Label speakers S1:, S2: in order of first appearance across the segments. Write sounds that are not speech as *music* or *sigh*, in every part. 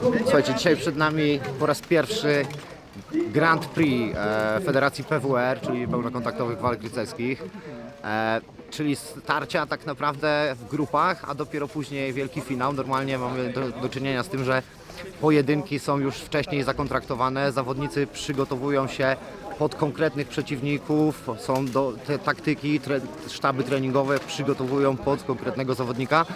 S1: Słuchajcie, dzisiaj przed nami po raz pierwszy Grand Prix e, Federacji PWR, czyli pełnokontaktowych walk rycerskich. E, czyli starcia tak naprawdę w grupach, a dopiero później wielki finał. Normalnie mamy do, do czynienia z tym, że pojedynki są już wcześniej zakontraktowane, zawodnicy przygotowują się pod konkretnych przeciwników, są do, te taktyki, tre, sztaby treningowe przygotowują pod konkretnego zawodnika,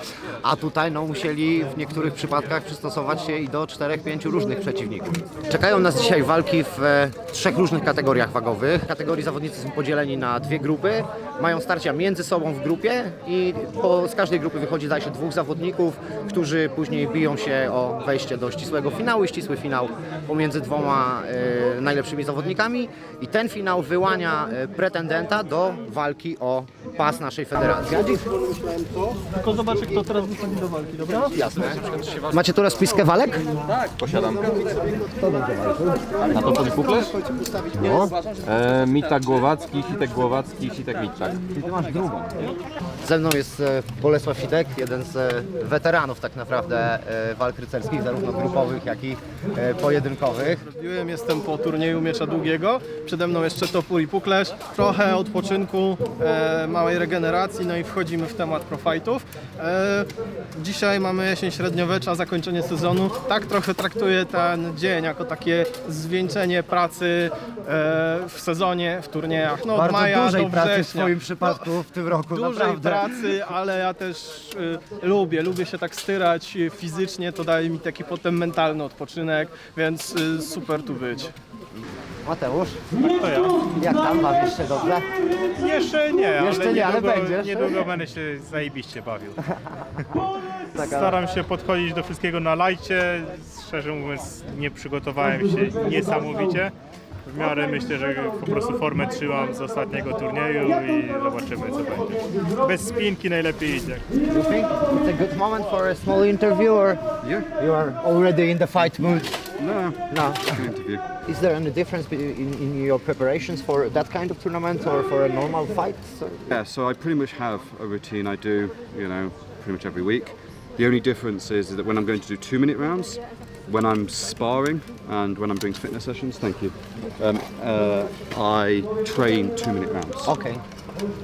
S1: a tutaj no, musieli w niektórych przypadkach przystosować się i do 4-5 różnych przeciwników. Czekają nas dzisiaj walki w e, trzech różnych kategoriach wagowych. Kategorii zawodnicy są podzieleni na dwie grupy, mają starcia między sobą w grupie i po, z każdej grupy wychodzi zdaje się dwóch zawodników, którzy później biją się o wejście do ścisłego finału i ścisły finał pomiędzy dwoma e, najlepszymi zawodnikami i ten finał wyłania e, pretendenta do walki o pas naszej federacji.
S2: Tylko zobaczę, kto teraz wychodzi do walki, dobra?
S1: Jasne. Macie tu rozpiskę walek?
S3: Posiadam. Na to pod puklerz? No. E, Mitak Głowacki, Sitek Głowacki, Sitek Mitak.
S1: Ze mną jest e, Bolesław Sidek, jeden z e, weteranów tak naprawdę e, walk rycerskich, zarówno grupowych, jak i pojedynkowych.
S2: Biłem, jestem po turnieju miecza długiego. Przede mną jeszcze topór i puklerz. Trochę odpoczynku, małej regeneracji, no i wchodzimy w temat profightów. E, dzisiaj mamy jesień średniowiecza, zakończenie sezonu. Tak trochę traktuję ten dzień jako takie zwieńczenie pracy w sezonie, w turniejach. No, od
S1: Bardzo
S2: maja
S1: dużej
S2: do września.
S1: Przypadku w tym roku,
S2: dużej
S1: naprawdę.
S2: pracy, ale ja też y, lubię, lubię się tak styrać y, fizycznie, to daje mi taki potem mentalny odpoczynek, więc y, super tu być.
S1: Mateusz,
S4: To ja.
S1: jak tam bawisz się dobrze?
S4: Jeszcze nie,
S1: Jeszcze
S4: ale
S1: nie, ale
S4: niedługo,
S1: będziesz.
S4: niedługo będę się zajebiście bawił. *laughs*
S1: Taka-
S4: Staram się podchodzić do wszystkiego na lajcie. Szczerze mówiąc, nie przygotowałem się niesamowicie. W miarę myślę, że po prostu formę trzymam z ostatniego turnieju i zobaczymy co będzie. Bez spinki najlepiej idzie.
S1: You think it's a good moment for a small interview or
S5: Yeah.
S1: you are already in the fight mood?
S5: No,
S1: No.
S5: good interview.
S1: Is there any difference be- in, in your preparations for that kind of tournament or for a normal fight? So,
S5: Yeah, so I pretty much have a routine I do, you know, pretty much every week. The only difference is that when I'm going to do two minute rounds, when I'm sparring and when I'm doing fitness sessions, thank you, um, uh, I train two minute rounds.
S1: okay.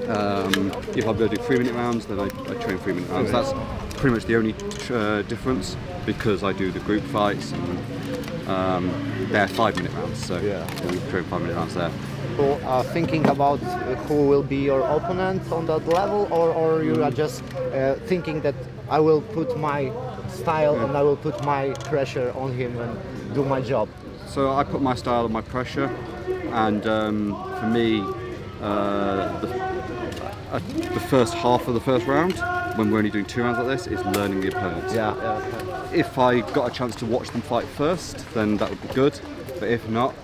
S5: Um, if I'm going to do three minute rounds, then I, I train three minute rounds. That's pretty much the only uh, difference because I do the group fights and um, they're five minute rounds, so
S1: Yeah.
S5: we train five minute rounds there.
S1: So, uh, thinking about uh, who will be your opponent on that level, or, or you are just uh, thinking that I will put my style and I will put my pressure on him and do my job?
S5: So I put my style and my pressure, and um, for me, uh, the, uh, the first half of the first round, when we're only doing two rounds like this, is learning the opponents.
S1: Yeah. yeah.
S5: If I got a chance to watch them fight first, then that would be good. But if not,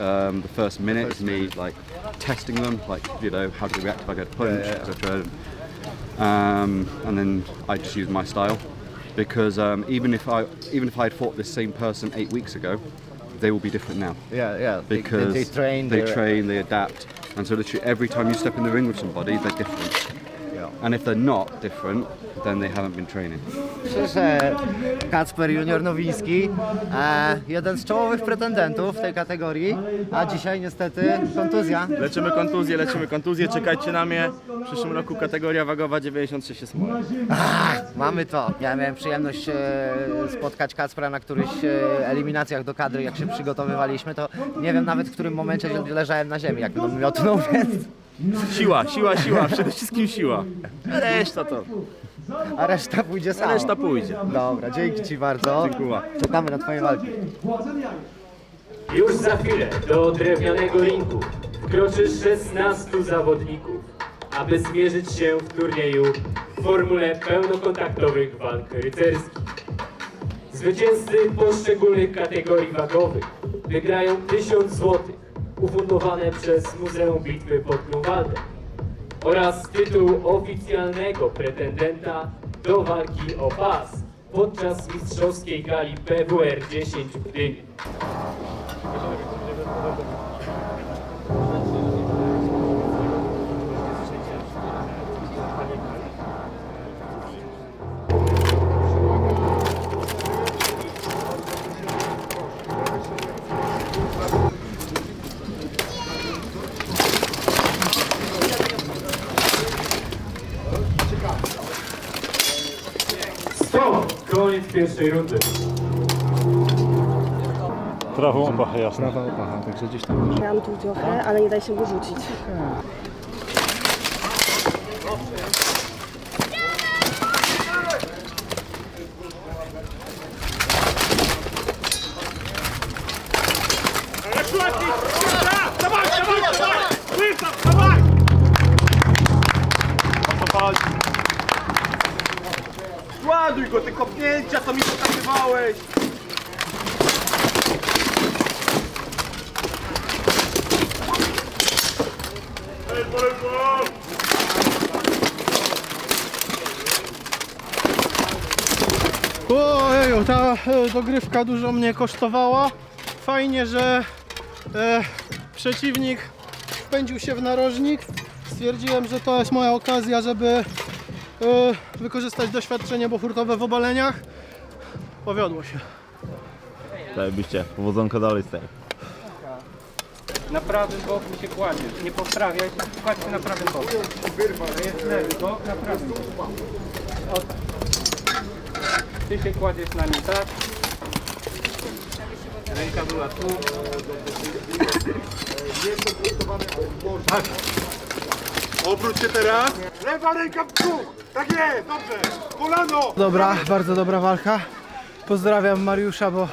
S5: um, the first minute is me like testing them, like you know how do they react if I get a punch, etc. Um, and then I just use my style because um, even if I even if I had fought this same person eight weeks ago, they will be different now
S1: Yeah, yeah. They- they,
S5: because
S1: they, train.
S5: they train, they adapt, and so literally every time you step in the ring with somebody, they're different. And if they're not different, then they haven't been training.
S1: Kacper Junior Nowiński, e, jeden z czołowych pretendentów w tej kategorii, a dzisiaj niestety kontuzja.
S6: Leczymy kontuzję, leczymy kontuzję, czekajcie na mnie. W przyszłym roku kategoria wagowa 96 jest moja.
S1: Mamy to. Ja miałem przyjemność e, spotkać Kacpra na którychś e, eliminacjach do kadry, jak się przygotowywaliśmy, to nie wiem nawet w którym momencie leżałem na ziemi, jak mną miotnął, *laughs* więc...
S6: Siła, siła, siła, przede wszystkim siła. A Reszta to,
S1: A reszta pójdzie
S6: a
S1: sama.
S6: reszta pójdzie.
S1: Dobra, dzięki Ci bardzo.
S6: Dziękuję.
S1: Czekamy na Twoje walki.
S7: Już za chwilę do drewnianego ringu wkroczy 16 zawodników, aby zmierzyć się w turnieju w formule pełnokontaktowych walk rycerskich. Zwycięzcy poszczególnych kategorii wagowych wygrają 1000 zł ufundowane przez Muzeum Bitwy pod Grunwaldem oraz tytuł oficjalnego pretendenta do walki o pas podczas mistrzowskiej gali PWR 10 w Gdyni. Koniec pierwszej rundy.
S8: Prawą opachę, jasne.
S2: Prawa opacha, także gdzieś tam
S9: Miałam tu trochę, ale nie da się go rzucić.
S10: Ładuj go, te kopnięcia, co mi pokazywałeś!
S2: Ojeju, ta e, dogrywka dużo mnie kosztowała. Fajnie, że e, przeciwnik wpędził się w narożnik. Stwierdziłem, że to jest moja okazja, żeby wykorzystać doświadczenie bohurtowe w obaleniach. Powiodło się.
S10: Zajebiście, powodzonka dalej z tej.
S11: Na prawym boku się kładziesz. Nie poprawiaj, kładź się na prawym boku. To jest lewy bok, na prawym boku. O tak. Ty się kładziesz na nim tak. Ręka była tu.
S10: Obróć się teraz! Lewa ręka w brzuch! Tak jest, dobrze! Kolano!
S2: Dobra, bardzo dobra walka. Pozdrawiam Mariusza, bo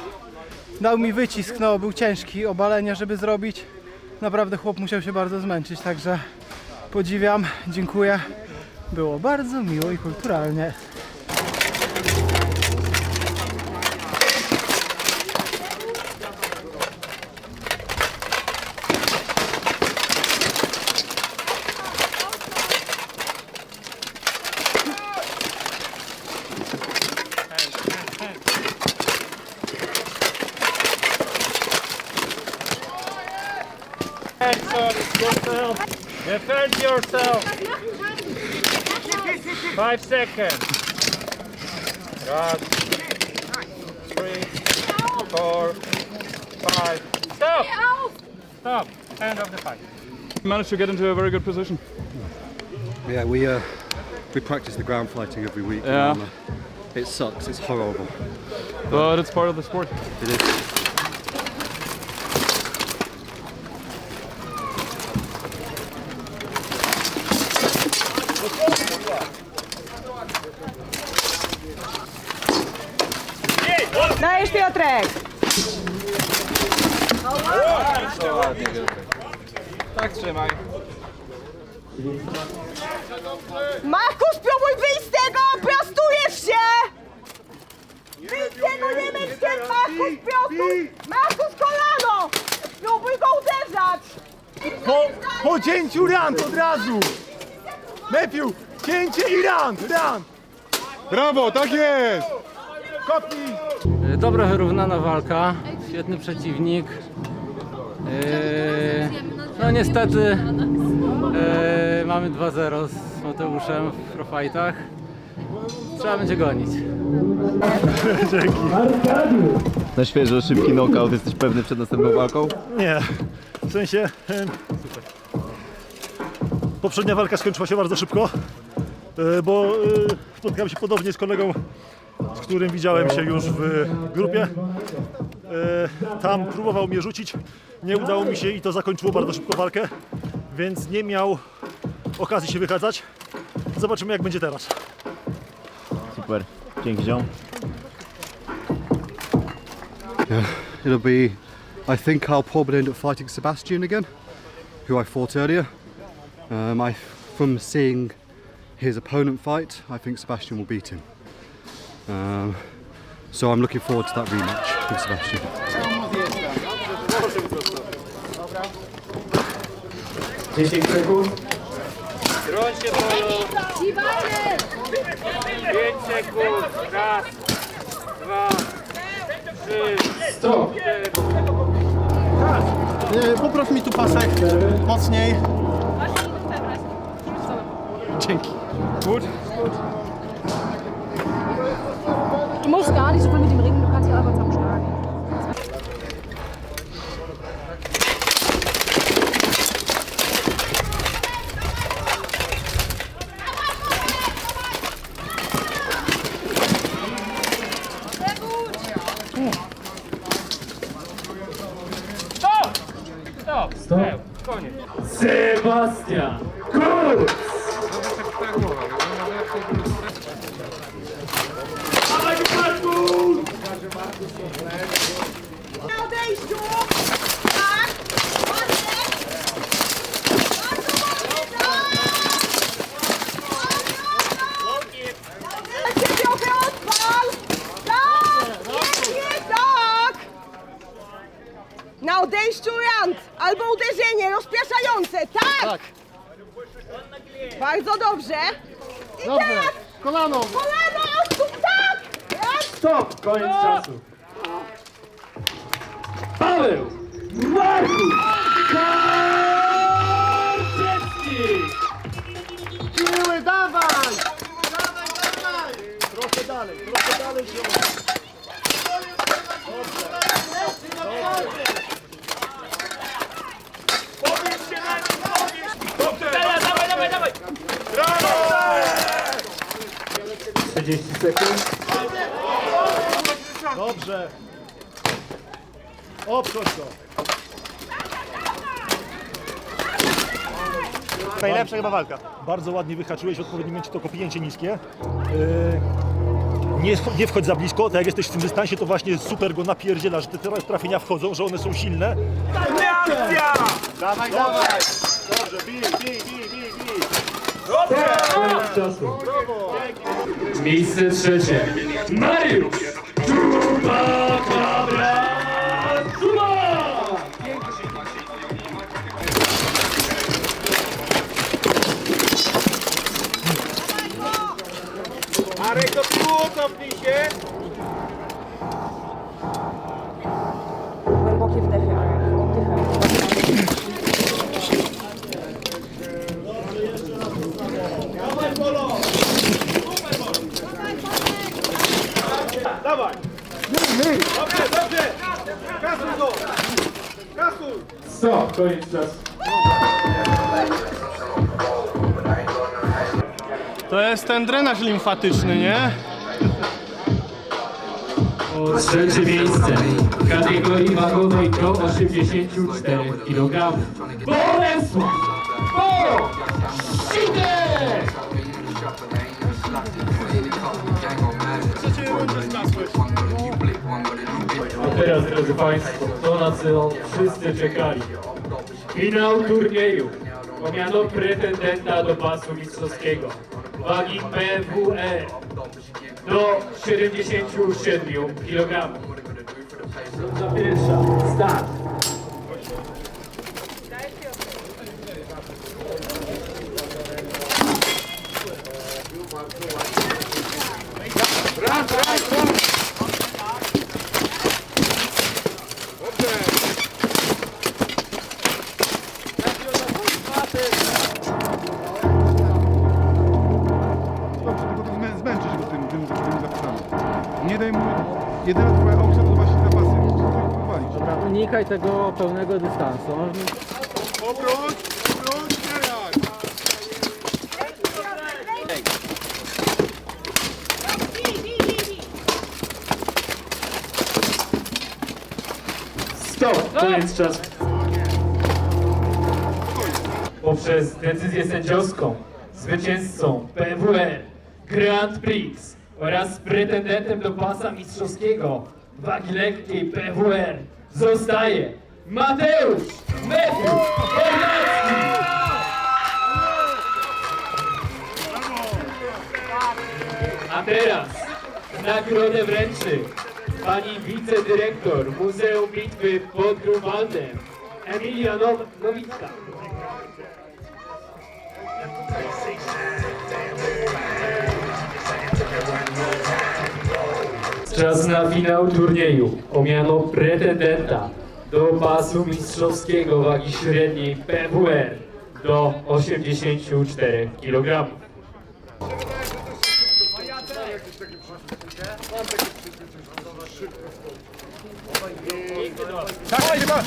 S2: dał mi wycisk, no był ciężki, obalenia żeby zrobić. Naprawdę chłop musiał się bardzo zmęczyć, także podziwiam, dziękuję. Było bardzo miło i kulturalnie.
S11: Yourself. Five seconds. One, three, four, five. Stop! Stop. End of the fight.
S8: Managed to get into a very good position.
S12: Yeah, we uh, we practice the ground fighting every week.
S8: Yeah.
S12: and, uh, it sucks. It's horrible.
S8: But it's part of the sport.
S12: It is.
S9: Markus, spróbuj wyjść z tego! Prostujesz się! Wyjdź z tego, nie myśl się! Markus, prostuj! Markus, kolano! Spróbuj go uderzać!
S10: Po, po cięciu ran od razu! Matthew, cięcie i ran, ran! Brawo, tak jest! Kopnij!
S11: Dobra wyrównana walka. Świetny przeciwnik. Eee, no niestety eee, mamy 2-0 z Mateuszem w profajtach. Trzeba będzie gonić. *laughs*
S3: Na świeżo, szybki knockout, jesteś pewny przed następną walką?
S13: Nie, w sensie. em, Poprzednia walka skończyła się bardzo szybko, e, bo e, spotkałem się podobnie z kolegą, z którym widziałem się już w grupie. E, Tam próbował mnie rzucić, nie udało mi się i to zakończyło bardzo szybko walkę, więc nie miał okazji się wykazać. Zobaczymy jak będzie teraz.
S3: Super, dzięki ziom.
S12: It'll be. I think I'll probably end up fighting Sebastian again, who I fought earlier. Um, I, from seeing his opponent fight, I think Sebastian will beat him. Um, so I'm looking forward to that rematch with Sebastian.
S7: Dziesięć.
S11: Broń się boju. 5 sekund. Raz, dwa, trzy,
S7: Stop.
S2: E, Popraw mi tu pasek mocniej. Dzięki.
S9: Du
S7: Sebastian
S9: Na odejściu rant albo uderzenie rozpraszające, tak! Bardzo dobrze. I teraz
S13: Kolano!
S9: kolano, odstup, tak! Raz,
S7: Stop! Koniec czasu. Paweł Markus Karczewski!
S13: Siły, dawaj! Dawaj, dawaj! Trochę dalej, trochę dalej się
S7: Dawaj, dawaj, dawaj, dawaj! 30 sekund.
S13: Dobrze. Obchodź go.
S6: Najlepsza chyba walka.
S13: Bardzo ładnie wyhaczyłeś w odpowiednim momencie to kopnięcie niskie. Yy, nie, wch- nie wchodź za blisko, tak jak jesteś w tym dystansie, to właśnie super go napierdziela, że te tra- trafienia wchodzą, że one są silne.
S6: Dawaj, dawaj! Dobrze, bij, bij, bij, bij, bij!
S7: Koniec czasu. Miejsce trzecie. Mariusz Czubakabra Czuba!
S6: Marek, do tyłu, cofnij się! Dawaj! Dobrze, dobrze! Kasuj go! Kasuj!
S7: Stop, koniec czasu.
S2: To jest ten drenaż limfatyczny, nie?
S7: Trzecie miejsce w kategorii wagowej do 84 kg. Bolesław Bo! Sitek! A teraz, drodzy Państwo, to na co wszyscy czekali. Finał turnieju o miano pretendenta do pasu mistrzowskiego wagi PWE do 77 kg. Runda pierwsza, start.
S12: Dobrze, tylko to zmę- zmęczysz go tym, tym, tym zapasami. Nie daj mu... Jedyna twoja opcja to właśnie zapasy. Walić.
S11: Unikaj tego pełnego dystansu.
S6: Obróć! Obróć teraz!
S7: Stop! Koniec czasu. Poprzez decyzję sędziowską zwycięzcą PWR Grand Prix oraz pretendentem do pasa mistrzowskiego wagi lekkiej PWR zostaje Mateusz Mefiu Bernacki! A teraz nagrodę wręczy pani wicedyrektor Muzeum Bitwy pod Grunwaldem Emilia Now- Nowicka. Czas na finał turnieju o miano pretendenta do pasu mistrzowskiego wagi średniej PWR do 84 kg.
S6: Давай, Дима!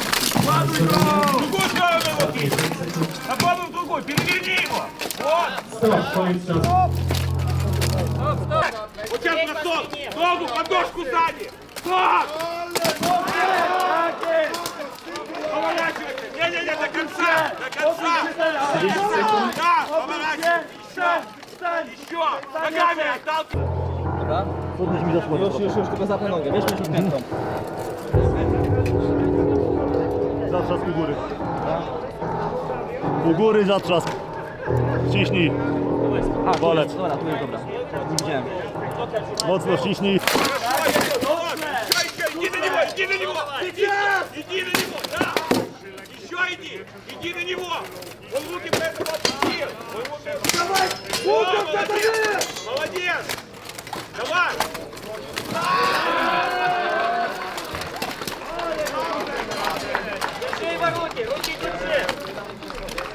S6: Другой сторону его кинь! А потом другой, переверни его! Вот!
S7: Стоп, стоп!
S6: Вот сейчас на стоп! Ногу, подножку сзади! Стоп! Поворачивайся! Не-не-не, до конца! До конца! Да, поворачивайся! Еще! Ногами отталкивай! Да?
S13: Тут нажми досмотр. Еще, еще, чтобы запах ноги. Весь мужик мягком piętą. Zatrzask u góry. U góry zatrzask. Ciśnij. Bolec. Dobra, tu jest dobra. Nie widziałem. Mocno ściśnij.
S6: Иди на него, иди на него! Иди, иди на него, да! Еще иди, иди на него! Он руки поэтому отпустил! Он руки... Давай! Молодец! Молодец! Давай! Его руки, руки держи!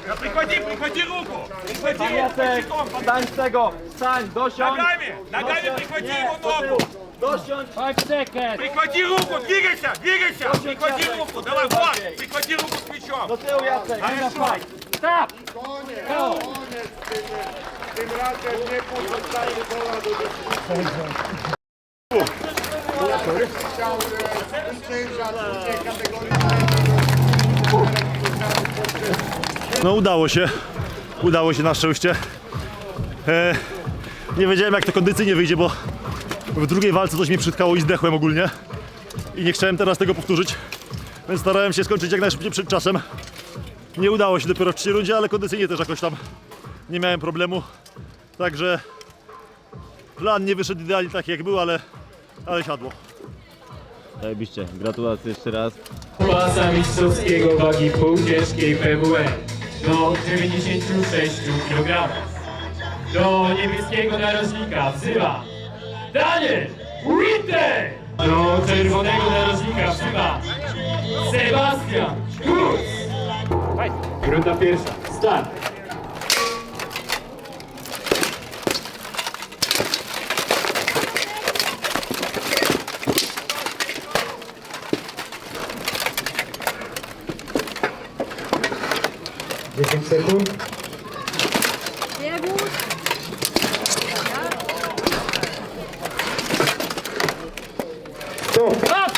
S6: Да прихвати, прихвати руку! Прихвати руку щитом!
S14: Stań z tego! Stań, dosiądź!
S6: Ногами! Ногами прихвати его ногу!
S14: Dosiądź!
S11: 5 seconds.
S6: Прихвати руку, двигайся, двигайся! Прихвати руку, давай, вот! Прихвати руку с плечом!
S14: Do tyłu Jacek!
S6: Хорошо!
S11: Stop. Go.
S6: Tym razem nie pozostaje gola do
S13: No udało się. Udało się na szczęście. E, nie wiedziałem jak to kondycyjnie wyjdzie, bo w drugiej walce coś mnie przytkało i zdechłem ogólnie. I nie chciałem teraz tego powtórzyć. Więc starałem się skończyć jak najszybciej przed czasem. Nie udało się dopiero w trzeciej rundzie, ale kondycyjnie też jakoś tam nie miałem problemu. Także plan nie wyszedł idealnie tak jak był, ale, ale siadło.
S3: Zajebiście, gratulacje jeszcze raz.
S7: Pasa mistrzowskiego wagi półciężkiej PWE do 96 kg. Do niebieskiego narożnika wzywa Daniel Winter! Do czerwonego narożnika wzywa Sebastian Kurz! Runda pierwsza, start! Wie viel Sekunden? Sehr gut. So. Ab!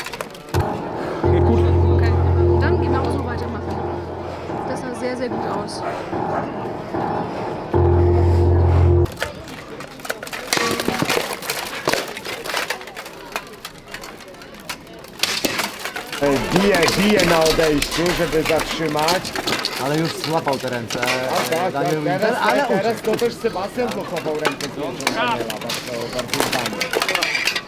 S7: Geht gut.
S15: Okay. Dann genauso weitermachen. Das sah sehr, sehr gut aus.
S6: Bije, na odejściu, żeby zatrzymać.
S1: Ale już złapał te ręce.
S6: Tak,
S1: Daniel
S6: tak,
S1: Winter,
S6: teraz,
S1: ale
S6: ale teraz to też Sebastian złapał rękę z bardzo, bardzo zdanie.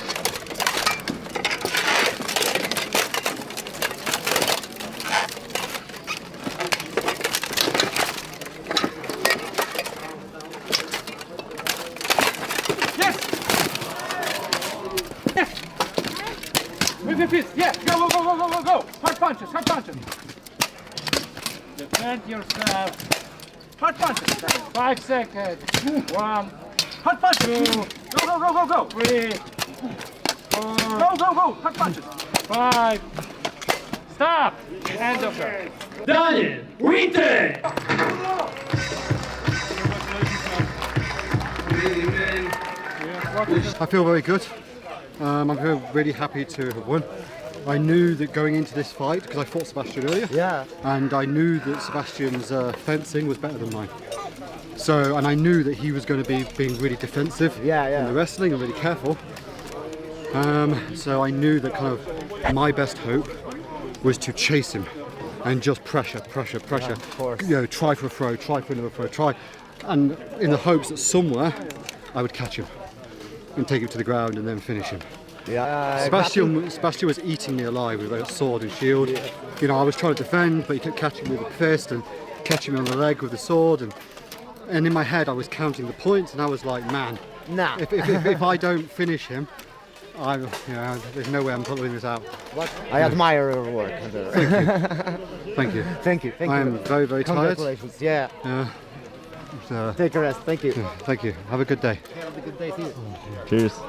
S11: Defend yourself.
S14: Hard punches!
S11: 5 seconds. 1,
S14: Hard punches! Go, go, go, go, go!
S11: 3, 4,
S14: Go, go, go! Hard punches!
S11: 5. Stop. End of it.
S7: Daniel Winter!
S12: I feel very good. Um, I'm really happy to have won. I knew that going into this fight, because I fought Sebastian earlier,
S1: Yeah.
S12: and I knew that Sebastian's uh, fencing was better than mine. So, and I knew that he was going to be being really defensive
S1: Yeah, yeah.
S12: in the wrestling and really careful. Um, so I knew that kind of my best hope was to chase him and just pressure, pressure, pressure.
S1: of course.
S12: You know, try for a throw, try for another throw, try, and in the hopes that somewhere I would catch him and take him to the ground and then finish him.
S1: Yeah.
S12: Uh, Sebastian, Sebastian was eating me alive with a sword and shield. You know, I was trying to defend, but he kept catching me with a fist and catching me on the leg with the sword. And, and in my head, I was counting the points, and I was like, man,
S1: Nah.
S12: if, if, if, if I don't finish him, I, you know, there's no way I'm pulling this out.
S1: I admire your work. *laughs*
S12: Thank you.
S1: Thank you. Thank you.
S12: I
S1: you.
S12: am very, very tired.
S1: Congratulations. Yeah.
S12: Yeah. So,
S1: Take a rest. Thank you.
S12: thank you. Have a good day.
S1: Have a good day. See you.
S3: Cheers.